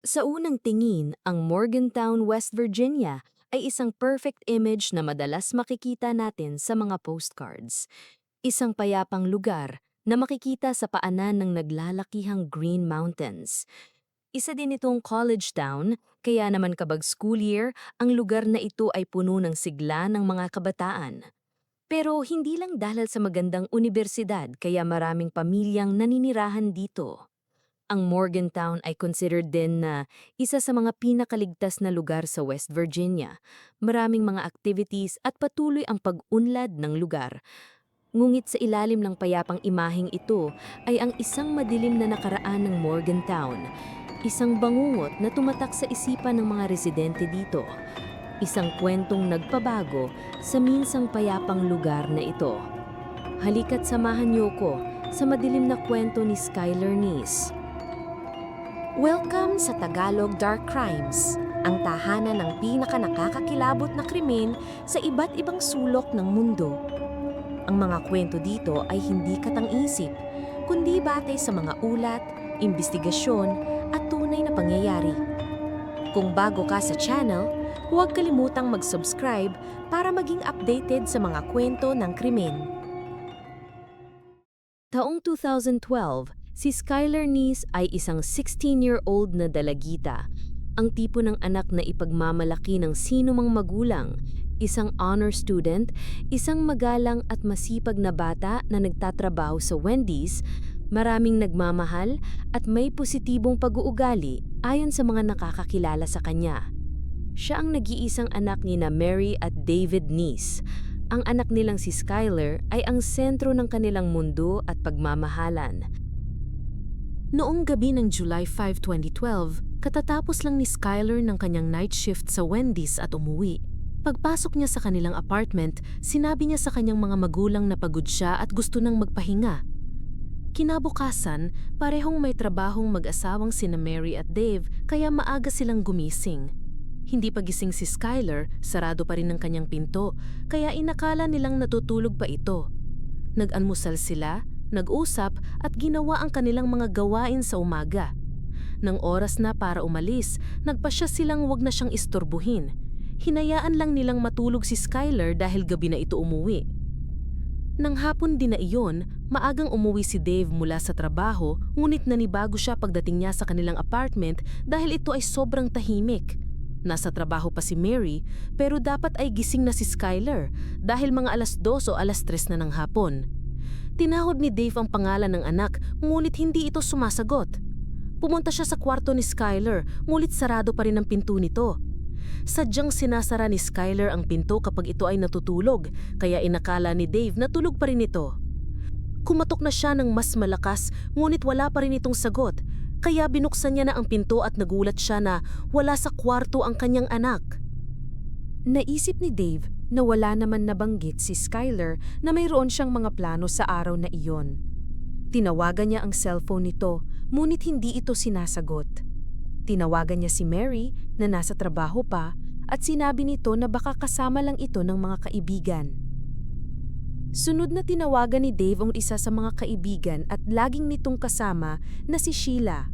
Sa unang tingin, ang Morgantown, West Virginia ay isang perfect image na madalas makikita natin sa mga postcards. Isang payapang lugar na makikita sa paanan ng naglalakihang Green Mountains. Isa din itong college town, kaya naman kabag school year, ang lugar na ito ay puno ng sigla ng mga kabataan. Pero hindi lang dahil sa magandang universidad kaya maraming pamilyang naninirahan dito. Ang Morgantown ay considered din na isa sa mga pinakaligtas na lugar sa West Virginia. Maraming mga activities at patuloy ang pag-unlad ng lugar. Ngunit sa ilalim ng payapang imaheng ito ay ang isang madilim na nakaraan ng Morgantown. Isang bangungot na tumatak sa isipan ng mga residente dito. Isang kwentong nagpabago sa minsang payapang lugar na ito. Halika't samahan niyo ko sa madilim na kwento ni Skylar Nice. Welcome sa Tagalog Dark Crimes, ang tahanan ng pinaka nakakakilabot na krimen sa iba't ibang sulok ng mundo. Ang mga kwento dito ay hindi katang-isip, kundi batay sa mga ulat, investigasyon at tunay na pangyayari. Kung bago ka sa channel, huwag kalimutang mag-subscribe para maging updated sa mga kwento ng krimen. Taong 2012, si Skylar Nice ay isang 16-year-old na dalagita, ang tipo ng anak na ipagmamalaki ng sino mang magulang, isang honor student, isang magalang at masipag na bata na nagtatrabaho sa Wendy's, maraming nagmamahal at may positibong pag-uugali ayon sa mga nakakakilala sa kanya. Siya ang nag-iisang anak ni na Mary at David Nice. Ang anak nilang si Skylar ay ang sentro ng kanilang mundo at pagmamahalan. Noong gabi ng July 5, 2012, katatapos lang ni Skylar ng kanyang night shift sa Wendy's at umuwi. Pagpasok niya sa kanilang apartment, sinabi niya sa kanyang mga magulang na pagod siya at gusto nang magpahinga. Kinabukasan, parehong may trabahong mag-asawang sina Mary at Dave kaya maaga silang gumising. Hindi pa gising si Skylar, sarado pa rin ang kanyang pinto, kaya inakala nilang natutulog pa ito. Nag-almusal sila, nag-usap at ginawa ang kanilang mga gawain sa umaga. Nang oras na para umalis, nagpasya silang wag na siyang istorbuhin. Hinayaan lang nilang matulog si Skylar dahil gabi na ito umuwi. Nang hapon din na iyon, maagang umuwi si Dave mula sa trabaho ngunit nanibago siya pagdating niya sa kanilang apartment dahil ito ay sobrang tahimik. Nasa trabaho pa si Mary pero dapat ay gising na si Skylar dahil mga alas dos o alas tres na ng hapon. Tinawag ni Dave ang pangalan ng anak ngunit hindi ito sumasagot. Pumunta siya sa kwarto ni Skylar ngunit sarado pa rin ang pinto nito. Sadyang sinasara ni Skylar ang pinto kapag ito ay natutulog kaya inakala ni Dave na tulog pa rin ito. Kumatok na siya ng mas malakas ngunit wala pa rin itong sagot kaya binuksan niya na ang pinto at nagulat siya na wala sa kwarto ang kanyang anak. Naisip ni Dave na wala naman nabanggit si Skylar na mayroon siyang mga plano sa araw na iyon. Tinawagan niya ang cellphone nito, ngunit hindi ito sinasagot. Tinawagan niya si Mary na nasa trabaho pa at sinabi nito na baka kasama lang ito ng mga kaibigan. Sunod na tinawagan ni Dave ang isa sa mga kaibigan at laging nitong kasama na si Sheila,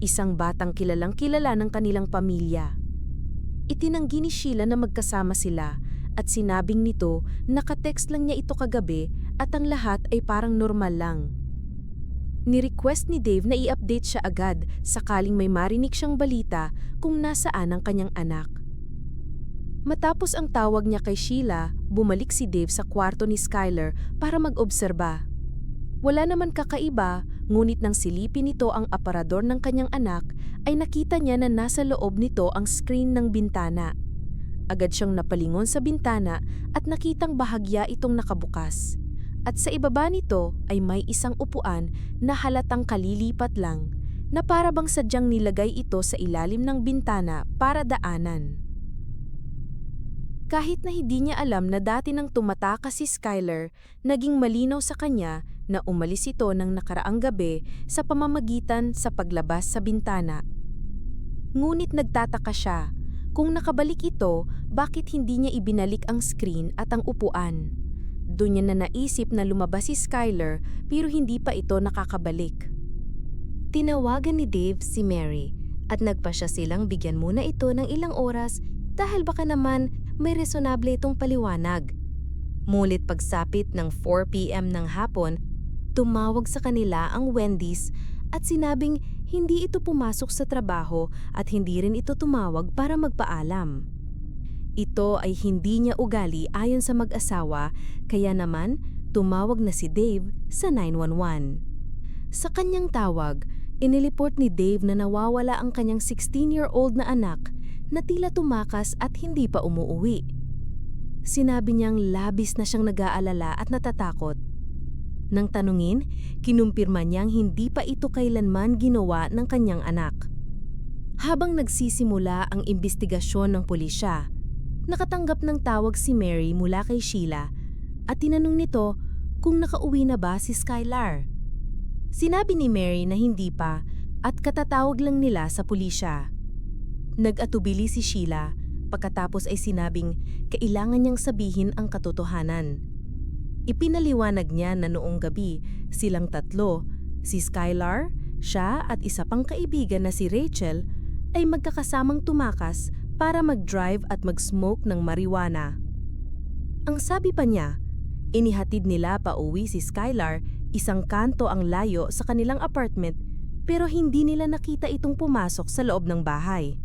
isang batang kilalang kilala ng kanilang pamilya. Itinanggi ni Sheila na magkasama sila at sinabing nito nakatext lang niya ito kagabi at ang lahat ay parang normal lang. Ni-request ni Dave na i-update siya agad sakaling may marinig siyang balita kung nasaan ang kanyang anak. Matapos ang tawag niya kay Sheila, bumalik si Dave sa kwarto ni Skylar para mag-obserba. Wala naman kakaiba, ngunit nang silipin nito ang aparador ng kanyang anak, ay nakita niya na nasa loob nito ang screen ng bintana. Agad siyang napalingon sa bintana at nakitang bahagya itong nakabukas. At sa ibaba nito ay may isang upuan na halatang kalilipat lang, na para bang sadyang nilagay ito sa ilalim ng bintana para daanan. Kahit na hindi niya alam na dati nang tumatakas si Skylar, naging malinaw sa kanya na umalis ito ng nakaraang gabi sa pamamagitan sa paglabas sa bintana. Ngunit nagtataka siya, kung nakabalik ito, bakit hindi niya ibinalik ang screen at ang upuan? Doon niya na naisip na lumabas si Skylar pero hindi pa ito nakakabalik. Tinawagan ni Dave si Mary at nagpasya silang bigyan muna ito ng ilang oras dahil baka naman may resonable itong paliwanag. Mulit pagsapit ng 4pm ng hapon, tumawag sa kanila ang Wendy's at sinabing hindi ito pumasok sa trabaho at hindi rin ito tumawag para magpaalam. Ito ay hindi niya ugali ayon sa mag-asawa kaya naman tumawag na si Dave sa 911. Sa kanyang tawag, iniliport ni Dave na nawawala ang kanyang 16-year-old na anak na tila tumakas at hindi pa umuuwi. Sinabi niyang labis na siyang nag-aalala at natatakot. Nang tanungin, kinumpirma niyang hindi pa ito kailanman ginawa ng kanyang anak. Habang nagsisimula ang imbestigasyon ng pulisya, nakatanggap ng tawag si Mary mula kay Sheila at tinanong nito kung nakauwi na ba si Skylar. Sinabi ni Mary na hindi pa at katatawag lang nila sa pulisya. Nag-atubili si Sheila pagkatapos ay sinabing kailangan niyang sabihin ang katotohanan. Ipinaliwanag niya na noong gabi silang tatlo, si Skylar, siya at isa pang kaibigan na si Rachel ay magkakasamang tumakas para mag-drive at mag-smoke ng marijuana. Ang sabi pa niya, inihatid nila pa uwi si Skylar isang kanto ang layo sa kanilang apartment pero hindi nila nakita itong pumasok sa loob ng bahay.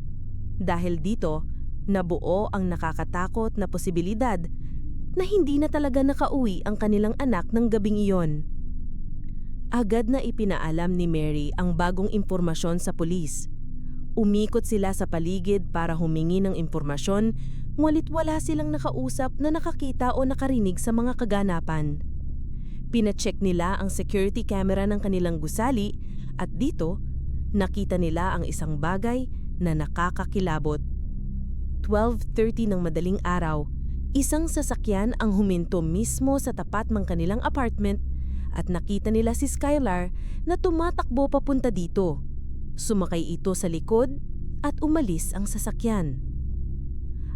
Dahil dito, nabuo ang nakakatakot na posibilidad na hindi na talaga nakauwi ang kanilang anak ng gabing iyon. Agad na ipinaalam ni Mary ang bagong impormasyon sa pulis. Umikot sila sa paligid para humingi ng impormasyon, ngunit wala silang nakausap na nakakita o nakarinig sa mga kaganapan. Pinacheck nila ang security camera ng kanilang gusali at dito, nakita nila ang isang bagay na nakakakilabot. 12.30 ng madaling araw, isang sasakyan ang huminto mismo sa tapat ng kanilang apartment at nakita nila si Skylar na tumatakbo papunta dito. Sumakay ito sa likod at umalis ang sasakyan.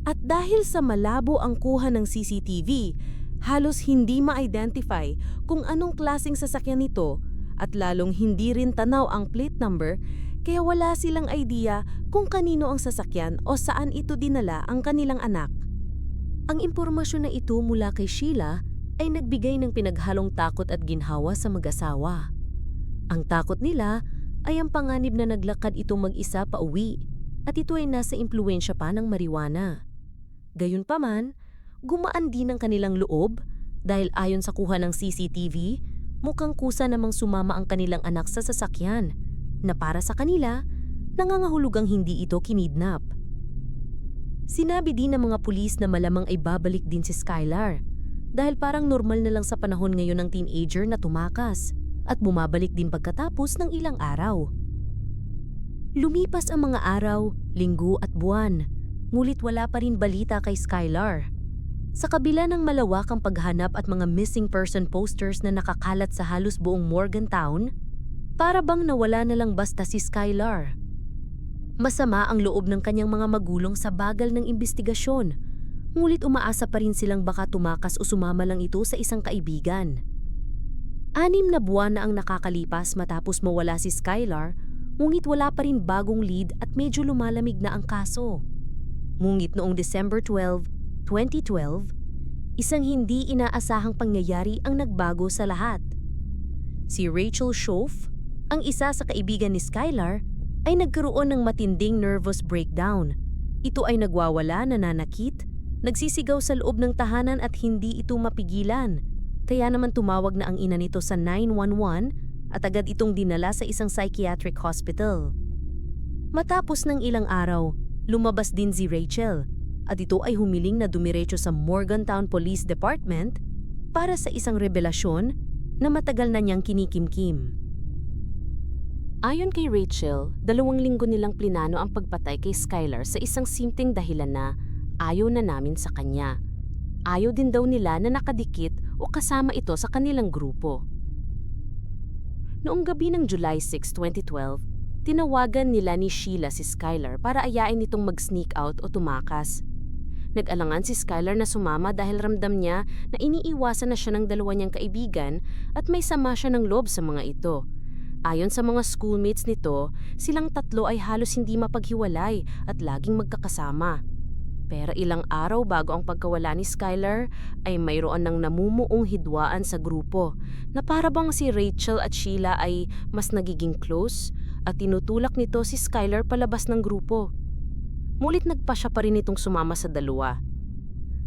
At dahil sa malabo ang kuha ng CCTV, halos hindi ma-identify kung anong klasing sasakyan ito at lalong hindi rin tanaw ang plate number kaya wala silang idea kung kanino ang sasakyan o saan ito dinala ang kanilang anak. Ang impormasyon na ito mula kay Sheila ay nagbigay ng pinaghalong takot at ginhawa sa mag-asawa. Ang takot nila ay ang panganib na naglakad itong mag-isa pa uwi at ito ay nasa impluensya pa ng marijuana. Gayunpaman, gumaan din ang kanilang loob dahil ayon sa kuha ng CCTV, mukhang kusa namang sumama ang kanilang anak sa sasakyan na para sa kanila, nangangahulugang hindi ito kinidnap. Sinabi din ng mga pulis na malamang ay babalik din si Skylar dahil parang normal na lang sa panahon ngayon ng teenager na tumakas at bumabalik din pagkatapos ng ilang araw. Lumipas ang mga araw, linggo at buwan, ngulit wala pa rin balita kay Skylar. Sa kabila ng malawakang paghanap at mga missing person posters na nakakalat sa halos buong Morgantown, para bang nawala na lang basta si Skylar. Masama ang loob ng kanyang mga magulong sa bagal ng imbestigasyon, ngulit umaasa pa rin silang baka tumakas o sumama lang ito sa isang kaibigan. Anim na buwan na ang nakakalipas matapos mawala si Skylar, ngunit wala pa rin bagong lead at medyo lumalamig na ang kaso. Ngunit noong December 12, 2012, isang hindi inaasahang pangyayari ang nagbago sa lahat. Si Rachel Schoaf, ang isa sa kaibigan ni Skylar, ay nagkaroon ng matinding nervous breakdown. Ito ay nagwawala, nananakit, nagsisigaw sa loob ng tahanan at hindi ito mapigilan. Kaya naman tumawag na ang ina nito sa 911 at agad itong dinala sa isang psychiatric hospital. Matapos ng ilang araw, lumabas din si Rachel at ito ay humiling na dumiretso sa Morgantown Police Department para sa isang revelasyon na matagal na niyang kinikimkim. Ayon kay Rachel, dalawang linggo nilang plinano ang pagpatay kay Skylar sa isang simpleng dahilan na ayaw na namin sa kanya. Ayaw din daw nila na nakadikit o kasama ito sa kanilang grupo. Noong gabi ng July 6, 2012, tinawagan nila ni Sheila si Skylar para ayain nitong mag-sneak out o tumakas. Nag-alangan si Skylar na sumama dahil ramdam niya na iniiwasan na siya ng dalawa niyang kaibigan at may sama siya ng loob sa mga ito. Ayon sa mga schoolmates nito, silang tatlo ay halos hindi mapaghiwalay at laging magkakasama. Pero ilang araw bago ang pagkawala ni Skylar ay mayroon ng namumuong hidwaan sa grupo na para bang si Rachel at Sheila ay mas nagiging close at tinutulak nito si Skylar palabas ng grupo. Mulit nagpa siya pa rin itong sumama sa dalawa.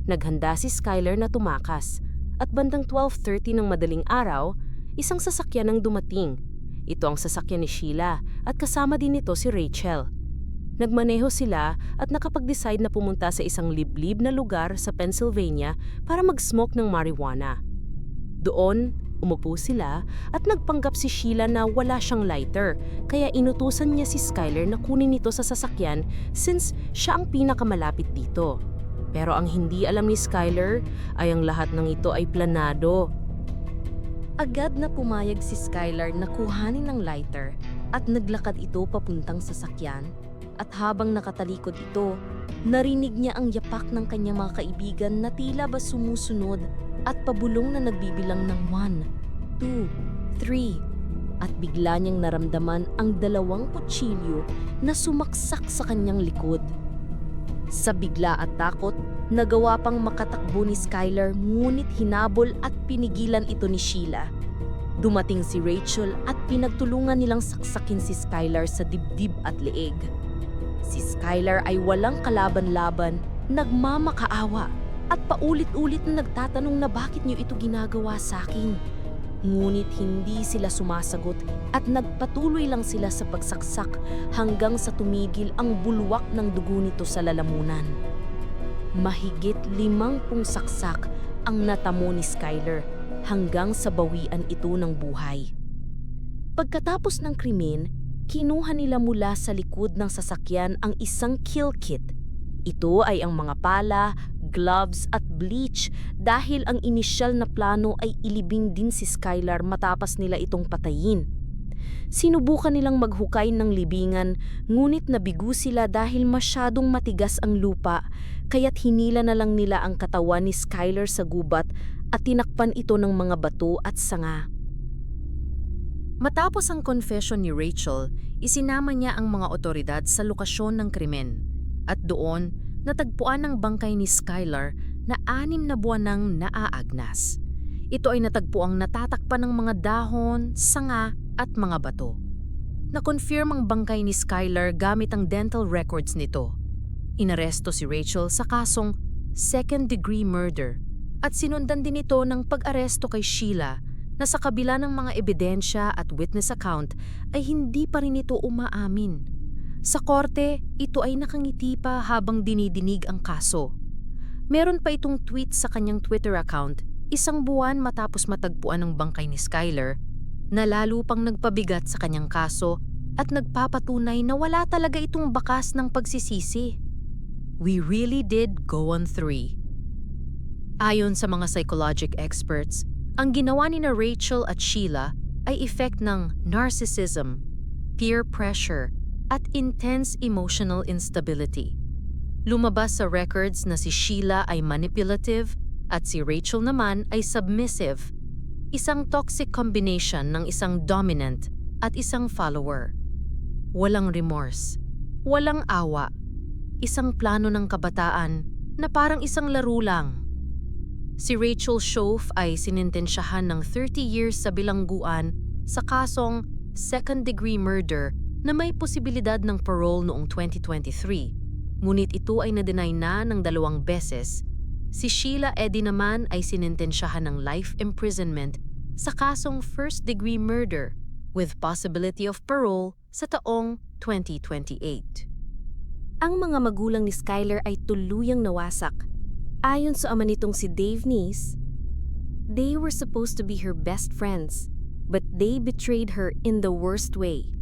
Naghanda si Skylar na tumakas at bandang 12.30 ng madaling araw, isang sasakyan ang dumating. Ito ang sasakyan ni Sheila at kasama din nito si Rachel. Nagmaneho sila at nakapag-decide na pumunta sa isang liblib na lugar sa Pennsylvania para mag-smoke ng marijuana. Doon, umupo sila at nagpanggap si Sheila na wala siyang lighter, kaya inutusan niya si Skylar na kunin ito sa sasakyan since siya ang pinakamalapit dito. Pero ang hindi alam ni Skylar ay ang lahat ng ito ay planado. Agad na pumayag si Skylar na kuhanin ng lighter at naglakad ito papuntang sasakyan. At habang nakatalikod ito, narinig niya ang yapak ng kanyang mga kaibigan na tila ba sumusunod at pabulong na nagbibilang ng 1, 2, 3. At bigla niyang naramdaman ang dalawang kutsilyo na sumaksak sa kanyang likod. Sa bigla at takot, nagawa pang makatakbo ni Skylar ngunit hinabol at pinigilan ito ni Sheila. Dumating si Rachel at pinagtulungan nilang saksakin si Skylar sa dibdib at leeg. Si Skylar ay walang kalaban-laban, nagmamakaawa at paulit-ulit na nagtatanong na bakit niyo ito ginagawa sa akin. Ngunit hindi sila sumasagot at nagpatuloy lang sila sa pagsaksak hanggang sa tumigil ang bulwak ng dugo nito sa lalamunan. Mahigit limangpung saksak ang natamo ni Skylar hanggang sa bawian ito ng buhay. Pagkatapos ng krimen, kinuha nila mula sa likod ng sasakyan ang isang kill kit. Ito ay ang mga pala, gloves at bleach dahil ang inisyal na plano ay ilibing din si Skylar matapos nila itong patayin. Sinubukan nilang maghukay ng libingan ngunit nabigo sila dahil masyadong matigas ang lupa kaya't hinila na lang nila ang katawan ni Skylar sa gubat at tinakpan ito ng mga bato at sanga. Matapos ang confession ni Rachel, isinama niya ang mga otoridad sa lokasyon ng krimen. At doon, natagpuan ng bangkay ni Skylar na anim na buwan nang naaagnas. Ito ay natagpuang natatakpan ng mga dahon, sanga at mga bato. Na-confirm ang bangkay ni Skylar gamit ang dental records nito. Inaresto si Rachel sa kasong second-degree murder at sinundan din ito ng pag-aresto kay Sheila na sa kabila ng mga ebidensya at witness account ay hindi pa rin ito umaamin. Sa korte, ito ay nakangiti pa habang dinidinig ang kaso. Meron pa itong tweet sa kanyang Twitter account isang buwan matapos matagpuan ng bangkay ni Skylar na lalo pang nagpabigat sa kanyang kaso at nagpapatunay na wala talaga itong bakas ng pagsisisi. We really did go on three. Ayon sa mga psychologic experts, ang ginawa ni na Rachel at Sheila ay effect ng narcissism, peer pressure, at intense emotional instability. Lumabas sa records na si Sheila ay manipulative at si Rachel naman ay submissive, isang toxic combination ng isang dominant at isang follower. Walang remorse, walang awa, isang plano ng kabataan na parang isang laro lang. Si Rachel Schoaf ay sinintensyahan ng 30 years sa bilangguan sa kasong second-degree murder na may posibilidad ng parole noong 2023. Ngunit ito ay na-deny na ng dalawang beses. Si Sheila Eddy naman ay sinintensyahan ng life imprisonment sa kasong first-degree murder with possibility of parole sa taong 2028. Ang mga magulang ni Skylar ay tuluyang nawasak. Ayon sa ama nitong si Dave Nees, they were supposed to be her best friends, but they betrayed her in the worst way.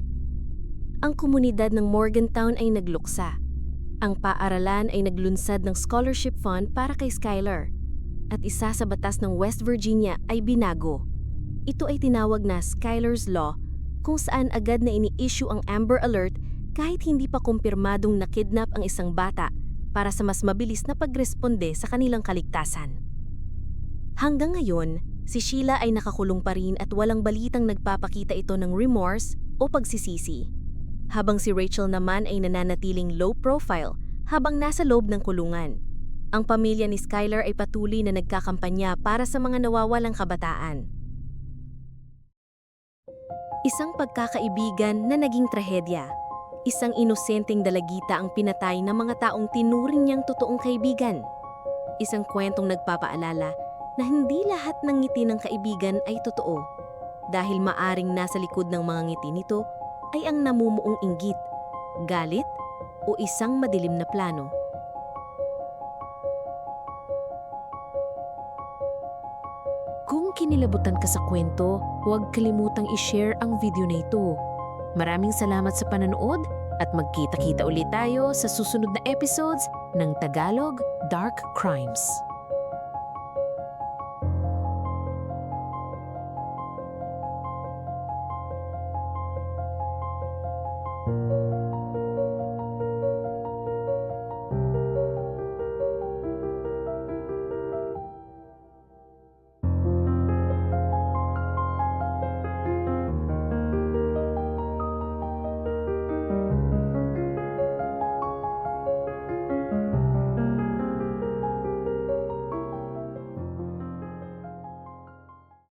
Ang komunidad ng Morgantown ay nagluksa. Ang paaralan ay naglunsad ng scholarship fund para kay Skylar. At isa sa batas ng West Virginia ay binago. Ito ay tinawag na Skylar's Law kung saan agad na ini-issue ang Amber Alert kahit hindi pa kumpirmadong nakidnap ang isang bata para sa mas mabilis na pagresponde sa kanilang kaligtasan. Hanggang ngayon, Si Sheila ay nakakulong pa rin at walang balitang nagpapakita ito ng remorse o pagsisisi. Habang si Rachel naman ay nananatiling low profile habang nasa loob ng kulungan. Ang pamilya ni Skylar ay patuloy na nagkakampanya para sa mga nawawalang kabataan. Isang pagkakaibigan na naging trahedya. Isang inosenteng dalagita ang pinatay ng mga taong tinuring niyang totoong kaibigan. Isang kwentong nagpapaalala na hindi lahat ng ngiti ng kaibigan ay totoo. Dahil maaring nasa likod ng mga ngiti nito ay ang namumuong inggit, galit, o isang madilim na plano. Kinilabutan ka sa kwento, huwag kalimutang i-share ang video na ito. Maraming salamat sa panonood at magkita-kita ulit tayo sa susunod na episodes ng Tagalog Dark Crimes.